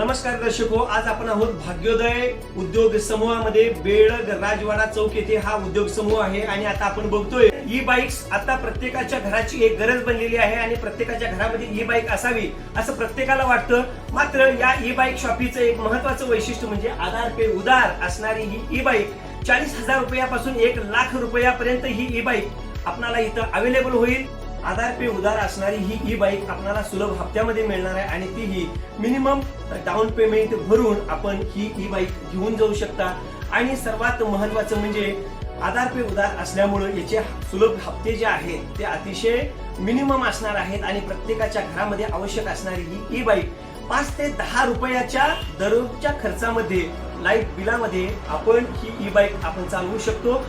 नमस्कार दर्शक हो आज आपण आहोत भाग्योदय उद्योग समूहामध्ये बेळग राजवाडा चौक येथे हा उद्योग समूह आहे आणि आता आपण बघतोय ई बाईक्स आता प्रत्येकाच्या घराची एक गरज बनलेली आहे आणि प्रत्येकाच्या घरामध्ये ई बाईक असावी असं प्रत्येकाला वाटतं. मात्र या ई बाईक शॉपीचं एक महत्वाचं वैशिष्ट्य म्हणजे आधार पे उदार असणारी ही ई बाईक चाळीस हजार रुपयापासून एक लाख रुपयापर्यंत ही ई बाईक आपणाला इथं अवेलेबल होईल. आधार पे उधार असणारी ही ई बाईक आपल्याला सुलभ हप्त्यामध्ये मिळणार आहे आणि तीही मिनिमम डाऊन पेमेंट भरून आपण ही ई बाईक घेऊन जाऊ शकता. आणि सर्वात महत्वाचं म्हणजे आधार पे उधार असल्यामुळे याचे सुलभ हप्ते जे आहेत ते अतिशय मिनिमम असणार आहेत आणि प्रत्येकाच्या घरामध्ये आवश्यक असणारी ही ई बाईक पाच ते दहा रुपयाच्या दररोजच्या खर्चामध्ये लाइट बिलामध्ये आपण ही ई बाईक आपण चालवू शकतो.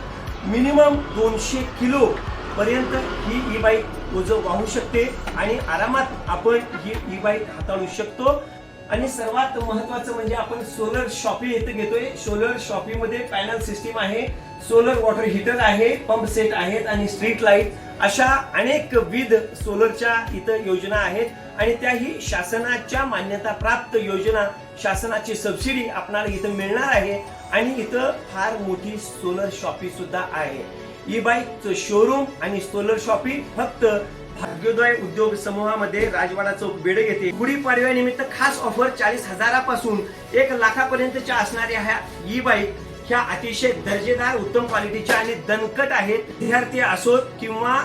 मिनिमम दोनशे किलो पर्यंत ही ई बाईक ओझं वाहू शकते आणि आरामात आपण ही ई बाईक हाताळू शकतो. आणि सर्वात महत्वाचं म्हणजे आपण सोलर शॉपी इथं घेतोय. सोलर शॉपीमध्ये पॅनल सिस्टीम आहे. सोलर वॉटर हीटर आहे पंप सेट आहेत आणि स्ट्रीट लाइट अशा अनेक विध सोलरच्या इथं योजना आहेत. आणि त्याही शासनाच्या मान्यता प्राप्त योजना शासनाची सबसिडी आपणाला इथं मिळणार आहे. आणि इथं फार मोठी सोलर शॉपी सुद्धा आहे. ई बाईकचं शोरूम आणि सोलर शॉपिंग फक्त भाग्योदय उद्योग समूहामध्ये राजवाडा चौक बेडे येथे. गुढीपाडव्यानिमित्त खास ऑफर चाळीस हजारापासून एक लाखापर्यंतच्या असणाऱ्या ह्या ई बाईक ह्या अतिशय दर्जेदार उत्तम क्वालिटीच्या आणि दणकट आहेत. विद्यार्थी असोत किंवा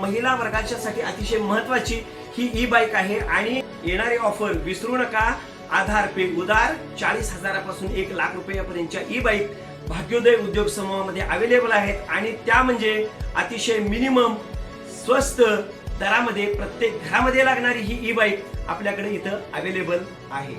महिला महिला वर्गाच्यासाठी अतिशय महत्वाची ही ई बाईक आहे. आणि येणारी ऑफर विसरू नका. आधार पे उदार चाळीस हजारापासून एक लाख रुपयापर्यंतच्या ई बाईक भाग्योदय उद्योग समूहामध्ये अवेलेबल आहेत. आणि त्या म्हणजे अतिशय मिनिमम स्वस्त दरामध्ये प्रत्येक घरामध्ये लागणारी ही ई बाईक आपल्याकडे इथं अवेलेबल आहे.